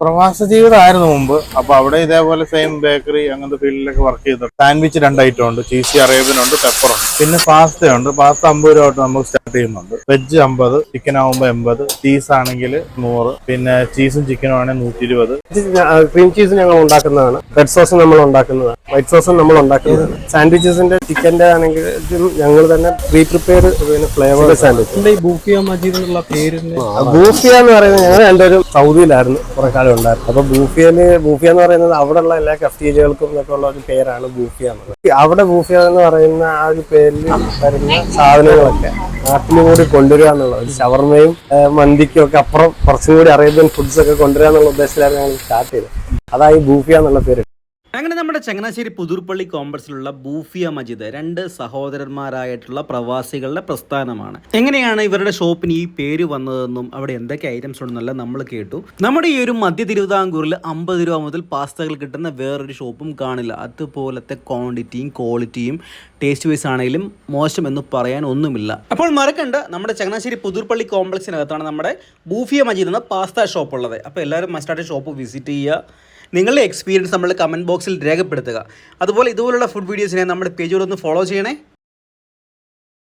പ്രവാസ ജീവിതമായിരുന്നു മുമ്പ്. അപ്പൊ അവിടെ ഇതേപോലെ സെയിം ബേക്കറി അങ്ങനത്തെ ഫീൽഡിലൊക്കെ വർക്ക് ചെയ്തു സാൻഡ്വിച്ച് രണ്ട് ഐറ്റം ഉണ്ട്. ചീസി അറേബ്യൻ ഉണ്ട് പെപ്പർ ഉണ്ട്. പിന്നെ പാസ്ത ഉണ്ട്. പാസ്ത അമ്പത് രൂപ തൊട്ട് നമുക്ക് സ്റ്റാർട്ട് ചെയ്യുന്നുണ്ട്. വെജ് അമ്പത് ചിക്കൻ ആകുമ്പോൾ എൺപത് ചീസ് ആണെങ്കിൽ നൂറ് പിന്നെ ചീസും ചിക്കനും ആണെങ്കിൽ നൂറ്റി ഇരുപത് ക്രീം ചീസ് ഞങ്ങൾ ഉണ്ടാക്കുന്നതാണ്. റെഡ് സോസ് നമ്മൾ ഉണ്ടാക്കുന്നതാണ്. വൈറ്റ് സോസും നമ്മൾ ഉണ്ടാക്കുന്നതാണ്. സാൻഡ്വിച്ചസിന്റെ ചിക്കന്റെ ആണെങ്കിൽ ഞങ്ങൾ തന്നെ പ്രീ പ്രിപ്പയർ പിന്നെ ഫ്ലേവർ സാൻഡ്വിച്ച് ബൂഫിയ മജീദ് എന്നുള്ള ബൂഫിയ എന്ന് പറയുന്നത് ഞങ്ങൾ രണ്ടുപേരും സൗദിയിലായിരുന്നു. കുറെ കാലം ഉണ്ടായിരുന്നു അപ്പൊ ബൂഫിയന് ബൂഫിയ എന്ന് പറയുന്നത് അവിടെയുള്ള എല്ലാ കഫ്റ്റീരിയകൾക്കും എന്നൊക്കെ ഉള്ള ഒരു പേരാണ് ബൂഫിയ എന്നുള്ളത്. അവിടെ ബൂഫിയ എന്ന് പറയുന്ന ആ ഒരു പേരിൽ വരുന്ന സാധനങ്ങളൊക്കെ നാട്ടിലും കൂടി കൊണ്ടുവരിക എന്നുള്ളത്. ഷവർമയും ഏഹ്, മന്തിക്കും ഒക്കെ അപ്പുറം കുറച്ചും കൂടി അറേബ്യൻ ഫുഡ്സ് ഒക്കെ കൊണ്ടുവരിക എന്നുള്ള ഉദ്ദേശത്തിലാണ് ഞങ്ങൾ സ്റ്റാർട്ട് ചെയ്തത്. അതായി ബൂഫിയ എന്നുള്ള പേര്. അങ്ങനെ നമ്മുടെ ചങ്ങനാശ്ശേരി പുതുർപ്പള്ളി കോംപ്ലക്സിലുള്ള ബൂഫിയ മജിദ് രണ്ട് സഹോദരന്മാരായിട്ടുള്ള പ്രവാസികളുടെ പ്രസ്ഥാനമാണ്. എങ്ങനെയാണ് ഇവരുടെ ഷോപ്പിന് ഈ പേര് വന്നതെന്നും അവിടെ എന്തൊക്കെ ഐറ്റംസ് ഉണ്ടെന്നല്ല നമ്മൾ കേട്ടു. നമ്മുടെ ഈ ഒരു മധ്യ തിരുവിതാംകൂറിൽ അമ്പത് രൂപ മുതൽ പാസ്തകൾ കിട്ടുന്ന വേറൊരു ഷോപ്പും കാണില്ല. അതുപോലത്തെ ക്വാണ്ടിറ്റിയും ക്വാളിറ്റിയും ടേസ്റ്റ് വൈസ് ആണെങ്കിലും മോശം എന്ന് പറയാൻ ഒന്നുമില്ല. അപ്പോൾ മറക്കണ്ട നമ്മുടെ ചങ്ങനാശ്ശേരി പുതുർപ്പള്ളി കോംപ്ലക്സിനകത്താണ് നമ്മുടെ ബൂഫിയ മജീദ് എന്ന പാസ്ത ഷോപ്പ് ഉള്ളത്. അപ്പോൾ എല്ലാവരും മസ്റ്റായിട്ട് ഷോപ്പ് വിസിറ്റ് ചെയ്യുക. നിങ്ങളുടെ എക്സ്പീരിയൻസ് നമ്മൾ കമന്റ് ബോക്സിൽ രേഖപ്പെടുത്തുക. അതുപോലെ ഇതുപോലുള്ള ഫുഡ് വീഡിയോസിനെ നമ്മുടെ പേജുകളൊന്ന് ഫോളോ ചെയ്യണേ.